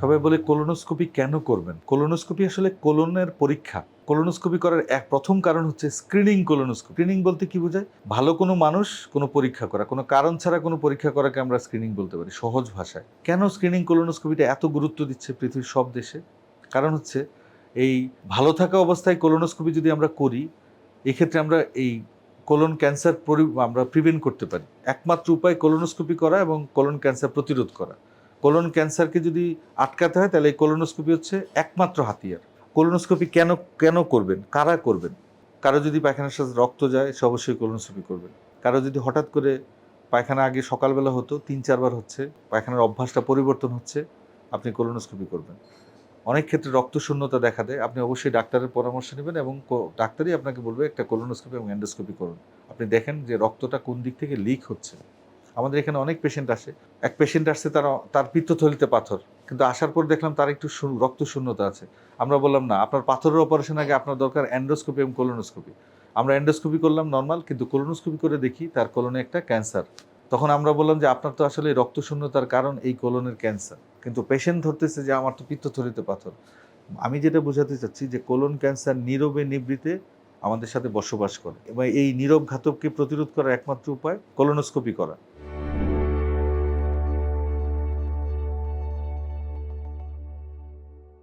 সবাই বলে কোলোনোস্কোপি কেন করবেন? কোলোনোস্কোপি আসলে কোলনের পরীক্ষা। কোলোনোস্কোপি করার এক প্রথম কারণ হচ্ছে স্ক্রিনিং কোলোনোস্কোপি স্ক্রিনিং বলতে কি বোঝায়? ভালো কোনো মানুষ কোনো পরীক্ষা করা, কোনো কারণ ছাড়া কোনো পরীক্ষা করাকে আমরা স্ক্রিনিং বলতে পারি, সহজ ভাষায়। কেন স্ক্রিনিং কোলোনোস্কোপিটা এত গুরুত্ব দিচ্ছে পৃথিবীর সব দেশে? কারণ হচ্ছে এই ভালো থাকা অবস্থায় কোলোনোস্কোপি যদি আমরা করি, এক্ষেত্রে আমরা এই কোলন ক্যান্সার আমরা প্রিভেন্ট করতে পারি। একমাত্র উপায় কোলোনোস্কোপি করা এবং কোলন ক্যান্সার প্রতিরোধ করা। কোলন ক্যান্সারকে যদি আটকাতে হয়, তাহলে এই কোলোনোস্কোপি হচ্ছে একমাত্র হাতিয়ার। কোলোনোস্কোপি কেন কেন করবেন? কারা করবেন? কারও যদি পায়খানার সাথে রক্ত যায়, সে অবশ্যই কোলোনোস্কোপি করবেন। কারও যদি হঠাৎ করে পায়খানা আগে সকালবেলা হতো, তিন চারবার হচ্ছে, পায়খানার অভ্যাসটা পরিবর্তন হচ্ছে, আপনি কোলোনোস্কোপি করবেন। অনেক ক্ষেত্রে রক্ত শূন্যতা দেখা দেয়, আপনি অবশ্যই ডাক্তারের পরামর্শ নেবেন এবং ডাক্তারই আপনাকে বলবে একটা কোলোনোস্কোপি এবং এন্ডোস্কোপি করুন। আপনি দেখেন যে রক্তটা কোন দিক থেকে লিক হচ্ছে। আমাদের এখানে অনেক পেশেন্ট আসে। এক পেশেন্ট আসছে, তার তার পিত্তথলিতে পাথর। কিন্তু আসার পর দেখলাম তার একটু রক্ত শূন্যতা আছে। আমরা বললাম, না, আপনার পাথরের অপারেশন আগে আপনার দরকার এন্ডোস্কোপি এবং কোলোনোস্কোপি আমরা এন্ডোস্কোপি করলাম নর্মাল কিন্তু কোলোনোস্কোপি করে দেখি তার কোলনে একটা ক্যান্সার তখন আমরা বললাম যে, আপনার তো আসলে রক্ত শূন্যতার কারণ এই কোলনের ক্যান্সার কিন্তু পেশেন্ট ধরতেছে যে, আমার তো পিত্তথলিতে পাথর। আমি যেটা বোঝাতে চাচ্ছি যে কোলন ক্যান্সার নীরবে নিবৃতে আমাদের সাথে বসবাস করে। এবং এই নীরব ঘাতককে প্রতিরোধ করার একমাত্র উপায় কোলোনোস্কোপি করা।